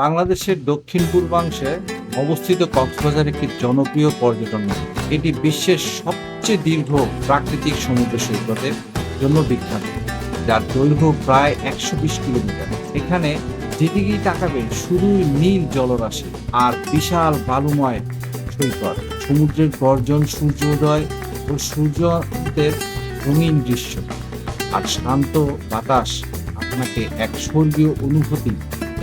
বাংলাদেশের দক্ষিণ পূর্বাংশে অবস্থিত কক্সবাজার একটি জনপ্রিয় পর্যটন এটি বিশ্বের সবচেয়ে দীর্ঘ প্রাকৃতিক সমুদ্র সৈকতের জন্য বিখ্যাত, যার দৈর্ঘ্য প্রায় একশো বিশ কিলোমিটার। এখানে যেদিকেই তাকাবেন শুধুই নীল জলরাশি আর বিশাল বালুময় সৈকত। সমুদ্রের গর্জন সূর্যোদয় ও সূর্যাস্তের রঙিন দৃশ্য। আর শান্ত বাতাস আপনাকে এক স্বর্গীয় অনুভূতি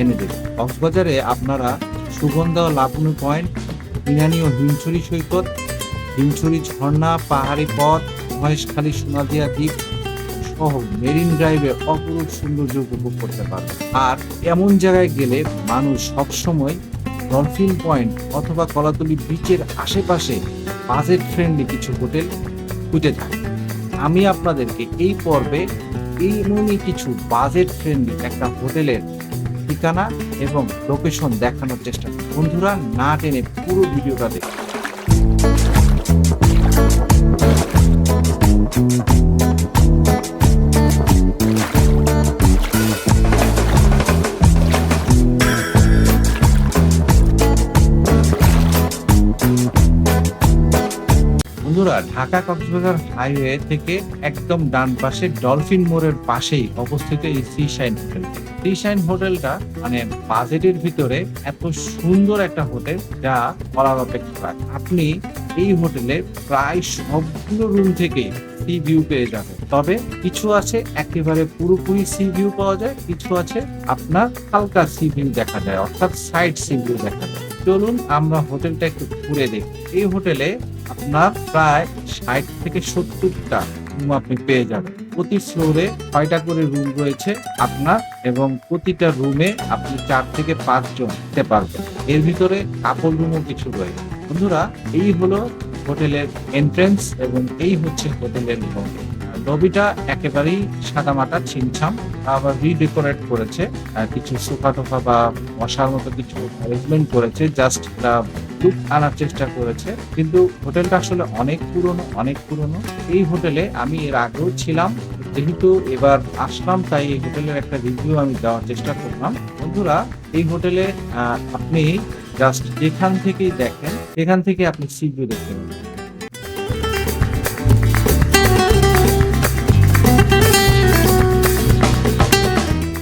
এনে দেবে। কক্সবাজারে আপনারা সুগন্ধা লাবণী পয়েন্ট ইনানি ও হিমছড়ি সৈকত, হিমছড়ি ঝর্ণা, পাহাড়ি পথ, মহেশখালী সোনাদিয়া দ্বীপ সহ মেরিন ড্রাইভে অপরূপ সৌন্দর্য উপভোগ করতে পারবে আর এমন জায়গায় গেলে মানুষ সবসময় ডলফিন পয়েন্ট অথবা কলাতলি বিচের আশেপাশে বাজেট ফ্রেন্ডলি কিছু হোটেল খুঁজে থাকে আমি আপনাদেরকে এই পর্বে এই এমনই কিছু বাজেট ফ্রেন্ডলি একটা হোটেলের ঠিকানা এবং লোকেশন দেখানোর চেষ্টা বন্ধুরা না টেনে পুরো ভিডিওটা দেখুন। ঢাকা কক্সবাজার হাইওয়ে থেকে একদম ডান পাশে ডলফিন মোড়ের পাশেই অবস্থিত এই sea shine hotel sea shine হোটেলটা মানে বাজেটের ভিতরে এত সুন্দর একটা হোটেল যা বলার অপেক্ষা। আপনি এই হোটেলে প্রায় সবগুলো রুম থেকে সি ভিউ পেয়ে যাবেন। তবে কিছু আছে একেবারে পুরোপুরি সি ভিউ পাওয়া যায়, কিছু আছে আপনার হালকা সি ভিউ দেখা যায়, অর্থাৎ সাইড সি ভিউ দেখা যায়। চলুন আমরা হোটেলটা একটু ঘুরে দেখি। এই হোটেলে আপনার প্রায় ষাট থেকে সত্তরটা রুম আপনি পেয়ে যাবেন। প্রতি ফ্লোরে ছয়টা করে রুম রয়েছে আপনার এবং প্রতিটা রুমে আপনি চার থেকে পাঁচজন নিতে পারবেন। এর ভিতরে কাপড় রুমও কিছু রয়েছে। বন্ধুরা, এই হলো হোটেলের এন্ট্রেন্স এবং এই হচ্ছে হোটেলের লবি লবিটা একেবারেই সাদামাটা, ছিমছাম আবার রিডেকোরেট করেছে। কিছু সোফা টোফা বা বসার মতো কিছু অ্যারেঞ্জমেন্ট করেছে। জাস্ট লুক আনার চেষ্টা করেছে। কিন্তু হোটেলটা আসলে অনেক পুরনো অনেক পুরনো। এই হোটেলে আমি এর আগেও ছিলাম। যেহেতু এবার আসলাম, তাই এই হোটেলের একটা রিভিউ আমি দেওয়ার চেষ্টা করলাম। বন্ধুরা, এই হোটেলে আপনি জাস্ট যেখান থেকেই দেখেন, সেখান থেকে আপনি সি ভিউ দেখতে পাবেন।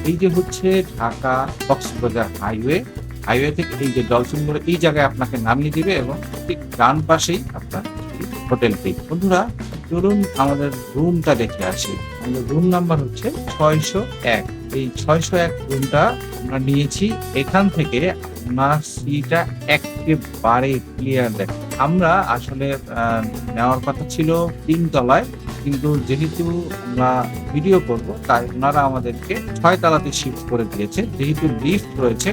এই যে হচ্ছে ঢাকা কক্সবাজার হাইওয়ে হাইওয়ে থেকে এই যে ডলফিন মোড়ে এই জায়গায় আপনাকে নামিয়ে দিবে এবং ঠিক ডান পাশেই আপনার হোটেলটি বন্ধুরা, চলুন আমাদের রুমটা দেখে আসি। আমাদের রুম নাম্বার হচ্ছে ছয়শো এক। এই ছয়শো এক রুমটা আমরা নিয়েছি। এখান থেকে আপনার সিটা একেবারে ক্লিয়ার দেখ আমরা আসলে নেওয়ার কথা ছিল তিন তলায় কিন্তু যেহেতু আমরা ভিডিও করব, তাই ওনারা আমাদেরকে ছয় তালাতে শিফট করে দিয়েছে। যেহেতু লিফট রয়েছে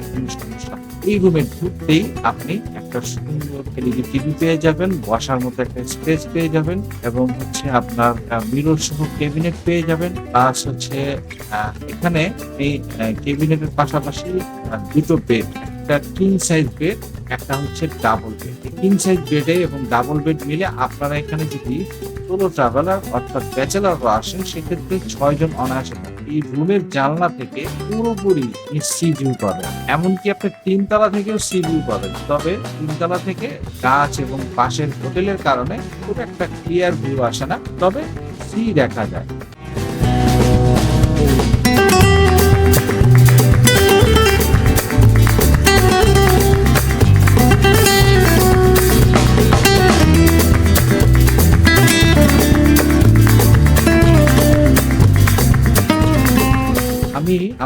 এই রুমে ঢুকতেই আপনি একটা সুন্দর এলইডি টিভি পেয়ে যাবেন, বসার মতো একটা স্পেস পেয়ে যাবেন এবং হচ্ছে আপনার মিরর সহ ক্যাবিনেট পেয়ে যাবেন। প্লাস হচ্ছে এখানে এই ক্যাবিনেটের পাশাপাশি দুটো বেড একটা কিং সাইজ বেড একটা হচ্ছে ডাবল বেড কিং সাইজ বেডে এবং ডাবল বেড মিলে আপনারা এখানে যদি সোলো ট্রাভেলার অর্থাৎ ব্যাচেলাররা আসেন, সেক্ষেত্রে ছয়জন অনায়াসে এই রুমের জানলা থেকে পুরোপুরি সি ভিউ পাবেন। এমনকি আপনি তিনতলা থেকেও সি ভিউ পাবেন। তবে তিনতলা থেকে গাছ এবং পাশের হোটেলের কারণে খুব একটা ক্লিয়ার ভিউ আসে না। তবে সি দেখা যায়।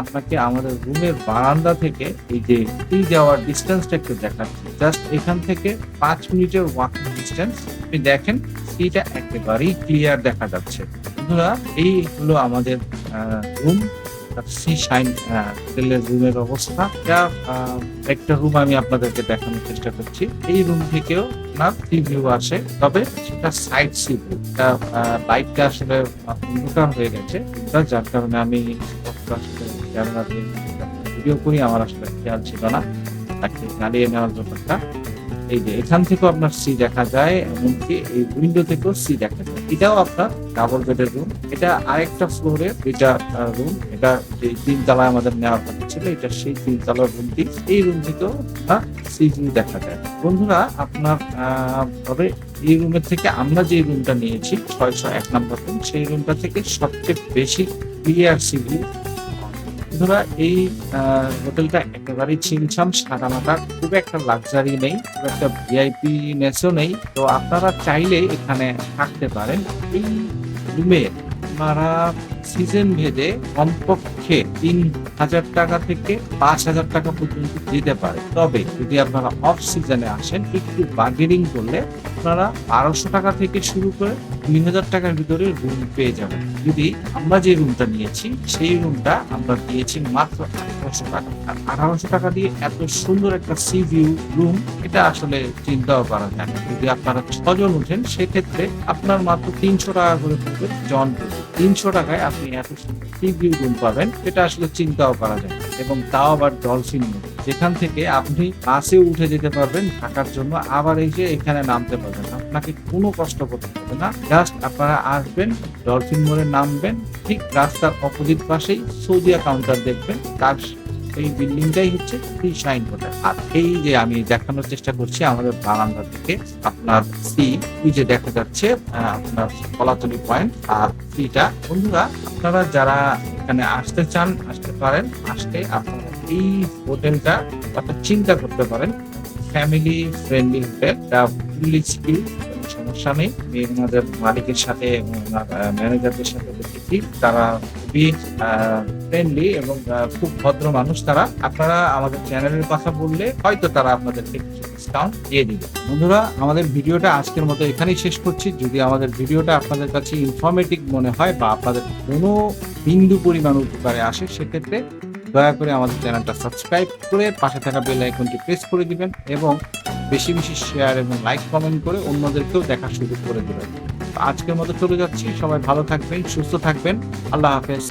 আপনাকে আমাদের রুমের বারান্দা থেকে এই যে টি যাওয়ার ডিস্টেন্সটা একটু দেখাচ্ছি। জাস্ট এখান থেকে পাঁচ মিনিটের ওয়াকিং ডিস্টেন্স আপনি দেখেন সিটা একেবারেই ক্লিয়ার দেখা যাচ্ছে। বন্ধুরা, এই হলো আমাদের রুম সি শাইন হোটেলের রুমের অবস্থা। যা একটা রুম আমি আপনাদেরকে দেখানোর চেষ্টা করছি। এই রুম থেকেও আপনার সি ভিউ আসে। তবে সেটা সাইড সি ভিউ লাইটটা আসলে অন্ধকার হয়ে গেছে। যার কারণে আমি দিয়ে ভিডিও করি আমার আসলে খেয়াল ছিল না, তাকে গাড়িয়ে নেওয়ার ব্যাপারটা। এই যে এখান থেকেও আপনার সি দেখা যায়, এমনকি এই উইন্ডো থেকেও সি দেখা যায়। এটাও আপনার ডাবল বেডের রুম এটা আরেকটা ফ্লোরের এটা রুম এটা যে তিন তলায় আমাদের নেওয়ার কথা ছিল, এটা সেই তিন তলার রুমটি এই রুম থেকেও আপনার সি ভিউ দেখা যায়। বন্ধুরা, আপনার তবে এই রুমের থেকে আমরা যে রুমটা নিয়েছি, ছয়শো এক নম্বর রুম সেই রুমটা থেকে সবচেয়ে বেশি ক্লিয়ার সি ভিউ বন্ধুরা, এই হোটেলটা একেবারেই ছিমছাম, সাদামাটা খুব একটা লাক্সারি নেই, খুব একটা ভিআইপি নেসও নেই। তো আপনারা চাইলে এখানে থাকতে পারেন। এই রুমে আপনারা সিজন ভেদে কমপক্ষে তিন হাজার টাকা থেকে পাঁচ হাজার টাকা পর্যন্ত দিতে পারে তবে যদি আপনারা অফ সিজনে আসেন, একটু বার্গেনিং করলে আপনারা বারোশো টাকা থেকে শুরু করে দুই হাজার টাকার ভিতরে রুম পেয়ে যাবেন যদি আমরা যে রুমটা নিয়েছি, সেই রুমটা আমরা দিয়েছি মাত্র আঠারোশো টাকা। আর আঠারোশো টাকা দিয়ে এত সুন্দর একটা সি ভিউ রুম এটা আসলে চিন্তাও করা যায়। যদি আপনারা ছজন উঠেন সেক্ষেত্রে আপনার মাত্র তিনশো টাকা করে পড়বে জন তিনশো টাকায় আপনি এত সুন্দর সি ভিউ রুম পাবেন, এটা আসলে চিন্তাও করা যায় এবং তাও আবার ডলফিন যেখান থেকে আপনি বাসে উঠে যেতে পারবেন থাকার জন্য আবার যে এখানে নামতে পারবেন আপনাকে কোনো কষ্ট করতে হবে না। জাস্ট আপনারা আসবেন ডলফিন মোড়ে নামবেন, ঠিক রাস্তার অপোজিট পাশেই সৌদিয়া কাউন্টার দেখবেন। তার এই বিল্ডিংটাই হচ্ছে ফ্রি শাইন হোটেল আর এই যে আমি দেখানোর চেষ্টা করছি আমাদের বারান্দা থেকে, আপনার সি এই যে দেখা যাচ্ছে আপনার কলাতলি পয়েন্ট আর সিটা বন্ধুরা, আপনারা যারা এখানে আসতে চান, আসতে পারেন, আসতে আপনারা এই হোটেলটা আপনার চিন্তা করতে পারেন। Family friendly hotel fully secure সমস্যা নেই। ওনাদের মালিকের সাথে ম্যানেজারদের সাথে দেখেছি। তারা খুবই ফ্রেন্ডলি এবং খুব ভদ্র মানুষ তারা। আপনারা আমাদের চ্যানেলের কথা বললে হয়তো তারা আপনাদেরকে কিছু ডিসকাউন্ট দিয়ে দিবে। বন্ধুরা, আমাদের ভিডিওটা আজকের মতো এখানেই শেষ করছি। যদি আমাদের ভিডিওটা আপনাদের কাছে ইনফরমেটিভ মনে হয় বা আপনাদের কোনো বিন্দু পরিমাণ উপকারে আসে, সেক্ষেত্রে দয়া করে আমাদের চ্যানেলটা সাবস্ক্রাইব করে পাশে থাকা বেল আইকনটি প্রেস করে দিবেন এবং বেশি বেশি শেয়ার এবং লাইক কমেন্ট করে অন্যদেরকেও দেখার সুযোগ করে দেবেন। আজকের মতো চলে যাচ্ছি। সবাই ভালো থাকবেন, সুস্থ থাকবেন। আল্লাহ হাফেজ।